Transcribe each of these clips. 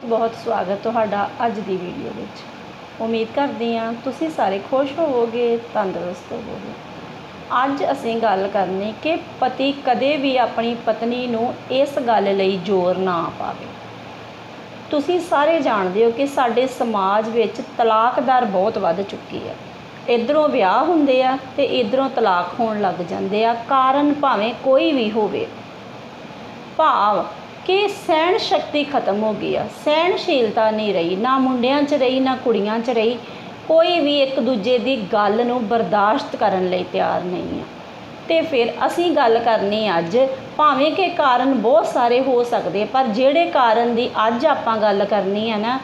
ਬਹੁਤ ਬਹੁਤ ਸਵਾਗਤ ਤੁਹਾਡਾ ਅੱਜ ਦੀ ਵੀਡੀਓ ਵਿੱਚ। ਉਮੀਦ ਕਰਦੀ ਹਾਂ ਤੁਸੀਂ ਸਾਰੇ ਖੁਸ਼ ਹੋਵੋਗੇ, ਤੰਦਰੁਸਤ ਹੋਵੋਗੇ। ਅੱਜ ਅਸੀਂ ਗੱਲ ਕਰਨੀ ਕਿ ਪਤੀ ਕਦੇ ਵੀ ਆਪਣੀ ਪਤਨੀ ਨੂੰ ਇਸ ਗੱਲ ਲਈ ਜ਼ੋਰ ਨਾ ਪਾਵੇ। ਤੁਸੀਂ ਸਾਰੇ ਜਾਣਦੇ ਹੋ ਕਿ ਸਾਡੇ ਸਮਾਜ ਵਿੱਚ ਤਲਾਕ ਦਰ ਬਹੁਤ ਵੱਧ ਚੁੱਕੀ ਹੈ। ਇਧਰੋਂ ਵਿਆਹ ਹੁੰਦੇ ਆ ਤੇ ਇਧਰੋਂ ਤਲਾਕ ਹੋਣ ਲੱਗ ਜਾਂਦੇ ਆ, ਕਾਰਨ ਭਾਵੇਂ ਕੋਈ ਵੀ ਹੋਵੇ। ਭਾਵ ਕਿ ਸਹਿਣ ਸ਼ਕਤੀ ਖਤਮ ਹੋ ਗਈ ਆ। ਸਹਿਣਸ਼ੀਲਤਾ ਨਹੀਂ ਰਹੀ, ਨਾ ਮੁੰਡਿਆਂ 'ਚ ਰਹੀ, ਨਾ ਕੁੜੀਆਂ 'ਚ ਰਹੀ। ਕੋਈ ਵੀ ਇੱਕ ਦੂਜੇ ਦੀ ਗੱਲ ਨੂੰ ਬਰਦਾਸ਼ਤ ਕਰਨ ਲਈ ਤਿਆਰ ਨਹੀਂ ਆ। ਤੇ ਫਿਰ ਅਸੀਂ ਗੱਲ ਕਰਨੀ ਅੱਜ, ਭਾਵੇਂ ਕਿ ਕਾਰਨ ਬਹੁਤ ਸਾਰੇ ਹੋ ਸਕਦੇ, ਪਰ ਜਿਹੜੇ ਕਾਰਨ ਦੀ ਅੱਜ ਆਪਾਂ ਗੱਲ ਕਰਨੀ ਹੈ ਨਾ,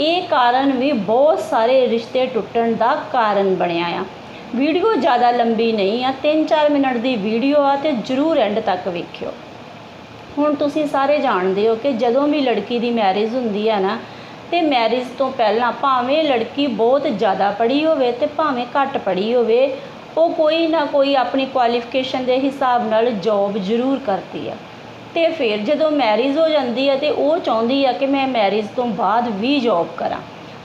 ਇਹ ਕਾਰਨ ਵੀ ਬਹੁਤ ਸਾਰੇ ਰਿਸ਼ਤੇ ਟੁੱਟਣ ਦਾ ਕਾਰਨ ਬਣਿਆ ਆ। ਵੀਡੀਓ ਜ਼ਿਆਦਾ ਲੰਬੀ ਨਹੀਂ ਆ 3-4 ਮਿੰਟ ਦੀ ਵੀਡੀਓ ਆ ਤੇ ਜਰੂਰ ਐਂਡ ਤੱਕ ਵੇਖਿਓ। ਹੁਣ ਤੁਸੀਂ ਸਾਰੇ ਜਾਣਦੇ ਹੋ ਕਿ ਜਦੋਂ ਵੀ ਲੜਕੀ ਦੀ ਮੈਰਿਜ ਹੁੰਦੀ ਹੈ ਨਾ, ਤੇ ਮੈਰਿਜ ਤੋਂ ਪਹਿਲਾਂ ਭਾਵੇਂ ਲੜਕੀ ਬਹੁਤ ਜ਼ਿਆਦਾ ਪੜ੍ਹੀ ਹੋਵੇ ਤੇ ਭਾਵੇਂ ਘੱਟ ਪੜ੍ਹੀ ਹੋਵੇ, ਉਹ ਕੋਈ ਨਾ ਕੋਈ ਆਪਣੀ ਕੁਆਲੀਫਿਕੇਸ਼ਨ ਦੇ ਹਿਸਾਬ ਨਾਲ ਜੌਬ ਜ਼ਰੂਰ ਕਰਦੀ ਆ ਤੇ ਫਿਰ ਜਦੋਂ ਮੈਰਿਜ ਹੋ ਜਾਂਦੀ ਹੈ ਤੇ ਉਹ ਚਾਹੁੰਦੀ ਆ ਕਿ ਮੈਂ ਮੈਰਿਜ ਤੋਂ ਬਾਅਦ ਵੀ ਜੌਬ ਕਰਾਂ।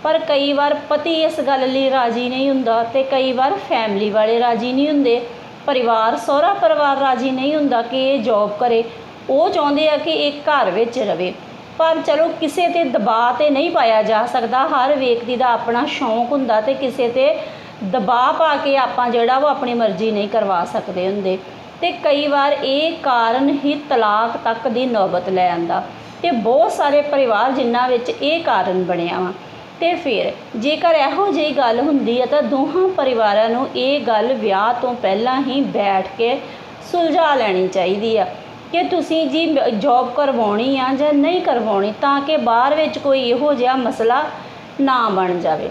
ਪਰ ਕਈ ਵਾਰ ਪਤੀ ਇਸ ਗੱਲ ਲਈ ਰਾਜੀ ਨਹੀਂ ਹੁੰਦਾ ਤੇ ਕਈ ਵਾਰ ਫੈਮਿਲੀ ਵਾਲੇ ਰਾਜੀ ਨਹੀਂ ਹੁੰਦੇ। ਪਰਿਵਾਰ ਸਹੁਰਾ ਪਰਿਵਾਰ ਰਾਜੀ ਨਹੀਂ ਹੁੰਦਾ ਕਿ ਇਹ ਜੌਬ ਕਰੇ। ਉਹ ਚਾਹੁੰਦੇ ਆ ਕਿ ਇਹ ਘਰ ਵਿੱਚ ਰਵੇ। ਪਰ ਚਲੋ ਕਿਸੇ ਤੇ ਦਬਾਅ ਤੇ ਨਹੀਂ ਪਾਇਆ ਜਾ ਸਕਦਾ। ਹਰ ਵਿਅਕਤੀ ਦਾ ਆਪਣਾ ਸ਼ੌਂਕ ਹੁੰਦਾ ਤੇ ਕਿਸੇ ਤੇ ਦਬਾਅ ਪਾ ਕੇ ਆਪਾਂ ਜਿਹੜਾ ਉਹ ਆਪਣੀ ਮਰਜ਼ੀ ਨਹੀਂ ਕਰਵਾ ਸਕਦੇ ਹੁੰਦੇ। ਤੇ ਕਈ ਵਾਰ ਇਹ ਕਾਰਨ ਹੀ ਤਲਾਕ ਤੱਕ ਦੀ ਨੌਬਤ ਲੈ ਆਂਦਾ। ਤੇ ਬਹੁਤ ਸਾਰੇ ਪਰਿਵਾਰ ਜਿਨ੍ਹਾਂ ਵਿੱਚ ਇਹ ਕਾਰਨ ਬਣਿਆ ਵਾ। ਤੇ ਫਿਰ ਜੇਕਰ ਇਹੋ ਜਿਹੀ ਗੱਲ ਹੁੰਦੀ ਹੈ ਤਾਂ ਦੋਹਾਂ ਪਰਿਵਾਰਾਂ ਨੂੰ ਇਹ ਗੱਲ ਵਿਆਹ ਤੋਂ ਪਹਿਲਾਂ ਹੀ ਬੈਠ ਕੇ ਸੁਲਝਾ ਲੈਣੀ ਚਾਹੀਦੀ ਆ। ਕਿ ਤੁਸੀਂ ਜੀ ਜੋਬ ਕਰਵਾਉਣੀ ਆ ਜਾਂ ਨਹੀਂ ਕਰਵਾਉਣੀ, ਤਾਂ ਕਿ ਬਾਹਰ ਵਿੱਚ ਕੋਈ ਇਹੋ ਜਿਹਾ ਮਸਲਾ ਨਾ ਬਣ ਜਾਵੇ।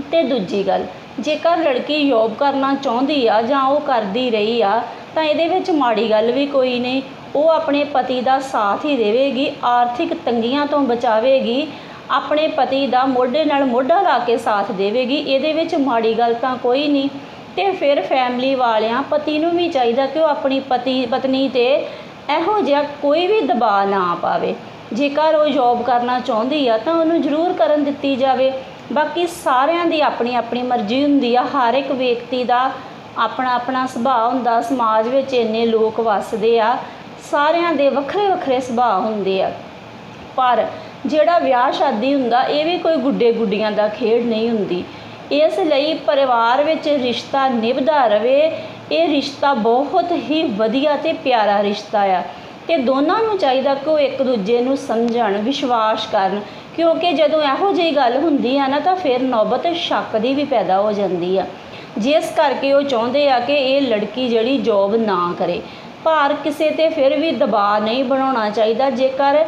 ਅਤੇ ਦੂਜੀ ਗੱਲ, ਜੇਕਰ ਲੜਕੀ ਜੋਬ ਕਰਨਾ ਚਾਹੁੰਦੀ ਆ ਜਾਂ ਉਹ ਕਰਦੀ ਰਹੀ ਆ, ਤਾਂ ਇਹਦੇ ਵਿੱਚ ਮਾੜੀ ਗੱਲ ਵੀ ਕੋਈ ਨਹੀਂ। ਉਹ ਆਪਣੇ ਪਤੀ ਦਾ ਸਾਥ ਹੀ ਦੇਵੇਗੀ, ਆਰਥਿਕ ਤੰਗੀਆਂ ਤੋਂ ਬਚਾਵੇਗੀ, ਆਪਣੇ ਪਤੀ ਦਾ ਮੋਢੇ ਨਾਲ ਮੋਢਾ ਲਾ ਕੇ ਸਾਥ ਦੇਵੇਗੀ, ਇਹਦੇ ਵਿੱਚ ਮਾੜੀ ਗੱਲ ਤਾਂ ਕੋਈ ਨਹੀਂ। ਤੇ ਫਿਰ ਫੈਮਿਲੀ ਵਾਲਿਆਂ, ਪਤੀ ਨੂੰ ਵੀ ਚਾਹੀਦਾ ਕਿ ਉਹ ਆਪਣੀ ਪਤੀ, ਪਤਨੀ ਤੇ ਇਹੋ ਜਿਹਾ ਕੋਈ ਵੀ ਦਬਾਅ ਨਾ ਪਾਵੇ। ਜੇਕਰ ਉਹ ਜੌਬ ਕਰਨਾ ਚਾਹੁੰਦੀ ਆ, ਤਾਂ ਉਹਨੂੰ ਜ਼ਰੂਰ ਕਰਨ ਦਿੱਤੀ ਜਾਵੇ। ਬਾਕੀ ਸਾਰਿਆਂ ਦੀ ਆਪਣੀ ਆਪਣੀ ਮਰਜ਼ੀ ਹੁੰਦੀ ਆ। ਹਰ ਇੱਕ ਵਿਅਕਤੀ ਦਾ ਆਪਣਾ ਆਪਣਾ ਸੁਭਾਅ ਹੁੰਦਾ। ਸਮਾਜ ਵਿੱਚ ਇੰਨੇ ਲੋਕ ਵੱਸਦੇ ਆ। ਸਾਰਿਆਂ ਦੇ ਵੱਖਰੇ ਵੱਖਰੇ ਸੁਭਾਅ ਹੁੰਦੇ ਆ। ਪਰ ਜਿਹੜਾ ਵਿਆਹ ਸ਼ਾਦੀ ਹੁੰਦਾ, ਇਹ ਵੀ ਕੋਈ ਗੁੱਡੇ ਗੁੱਡੀਆਂ ਦਾ ਖੇਡ ਨਹੀਂ ਹੁੰਦੀ। ਇਸ ਲਈ ਪਰਿਵਾਰ ਵਿੱਚ ਰਿਸ਼ਤਾ ਨਿਭਦਾ ਰਵੇ। ਇਹ ਰਿਸ਼ਤਾ ਬਹੁਤ ਹੀ ਵਧੀਆ ਤੇ ਪਿਆਰਾ ਰਿਸ਼ਤਾ ਆ। ਤੇ ਦੋਨਾਂ ਨੂੰ ਚਾਹੀਦਾ ਕਿ ਉਹ ਇੱਕ ਦੂਜੇ ਨੂੰ ਸਮਝਣ, ਵਿਸ਼ਵਾਸ ਕਰਨ, ਕਿਉਂਕਿ ਜਦੋਂ ਇਹੋ ਜਿਹੀ ਗੱਲ ਹੁੰਦੀ ਆ ਨਾ ਤਾਂ ਫਿਰ ਨੌਬਤ ਸ਼ੱਕ ਦੀ ਵੀ ਪੈਦਾ ਹੋ ਜਾਂਦੀ ਆ। ਜਿਸ ਕਰਕੇ ਉਹ ਚਾਹੁੰਦੇ ਆ ਕਿ ਇਹ ਲੜਕੀ ਜਿਹੜੀ ਜੌਬ ਨਾ ਕਰੇ। ਭਾਰ ਕਿਸੇ ਤੇ ਫਿਰ ਵੀ ਦਬਾਅ ਨਹੀਂ ਬਣਾਉਣਾ ਚਾਹੀਦਾ। ਜੇਕਰ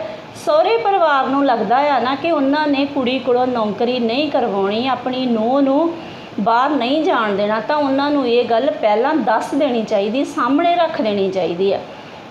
ਸਹੁਰੇ ਪਰਿਵਾਰ ਨੂੰ ਲੱਗਦਾ ਆ ਨਾ ਕਿ ਉਹਨਾਂ ਨੇ ਕੁੜੀ ਕੋਲੋਂ ਨੌਕਰੀ ਨਹੀਂ ਕਰਵਾਉਣੀ, ਆਪਣੀ ਨੂੰਹ ਨੂੰ ਬਾਹਰ ਨਹੀਂ ਜਾਣ ਦੇਣਾ, ਤਾਂ ਉਹਨਾਂ ਨੂੰ ਇਹ ਗੱਲ ਪਹਿਲਾਂ ਦੱਸ ਦੇਣੀ ਚਾਹੀਦੀ, ਸਾਹਮਣੇ ਰੱਖ ਦੇਣੀ ਚਾਹੀਦੀ ਆ,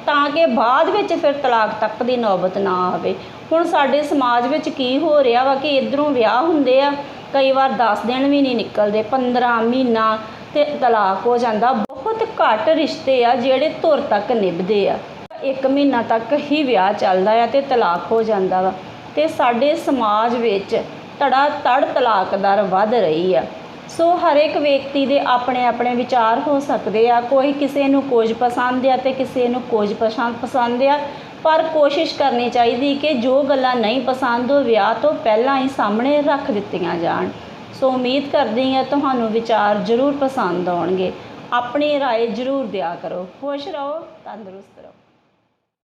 ਤਾਂ ਕਿ ਬਾਅਦ ਵਿੱਚ ਫਿਰ ਤਲਾਕ ਤੱਕ ਦੀ ਨੌਬਤ ਨਾ ਆਵੇ। ਹੁਣ ਸਾਡੇ ਸਮਾਜ ਵਿੱਚ ਕੀ ਹੋ ਰਿਹਾ ਵਾ ਕਿ ਇਧਰੋਂ ਵਿਆਹ ਹੁੰਦੇ ਆ, ਕਈ ਵਾਰ 10 ਦਿਨ ਵੀ ਨਹੀਂ ਨਿਕਲਦੇ 15 ਮਹੀਨਾ ਤੇ ਤਲਾਕ ਹੋ ਜਾਂਦਾ। ਬਹੁਤ ਘੱਟ ਰਿਸ਼ਤੇ ਆ ਜਿਹੜੇ ਧੁਰ ਤੱਕ ਨਿਭਦੇ ਆ। ਇੱਕ ਮਹੀਨਾ ਤੱਕ ਹੀ ਵਿਆਹ ਚੱਲਦਾ ਆ ਤੇ ਤਲਾਕ ਹੋ ਜਾਂਦਾ ਵਾ। ਤੇ ਸਾਡੇ ਸਮਾਜ ਵਿੱਚ ਧੜਾ ਧੜ ਤਲਾਕ ਦਰ ਵੱਧ ਰਹੀ ਆ। ਸੋ ਹਰ ਇੱਕ ਵਿਅਕਤੀ ਦੇ ਆਪਣੇ ਆਪਣੇ ਵਿਚਾਰ ਹੋ ਸਕਦੇ ਆ ਕੋਈ ਕਿਸੇ ਨੂੰ ਕੁਝ ਪਸੰਦ ਆ ਤੇ ਕਿਸੇ ਨੂੰ ਕੁਝ ਪਸੰਦ ਪਸੰਦ ਆ ਪਰ ਕੋਸ਼ਿਸ਼ ਕਰਨੀ ਚਾਹੀਦੀ ਕਿ ਜੋ ਗੱਲਾਂ ਨਹੀਂ ਪਸੰਦ ਉਹ ਵਿਆਹ ਤੋਂ ਪਹਿਲਾਂ ਹੀ ਸਾਹਮਣੇ ਰੱਖ ਦਿੱਤੀਆਂ ਜਾਣ ਸੋ ਉਮੀਦ ਕਰਦੀ ਹਾਂ ਤੁਹਾਨੂੰ ਵਿਚਾਰ ਜ਼ਰੂਰ ਪਸੰਦ ਆਉਣਗੇ ਆਪਣੀ رائے ਜ਼ਰੂਰ ਦਿਆ ਕਰੋ ਖੁਸ਼ ਰਹੋ ਤੰਦਰੁਸਤ ਰਹੋ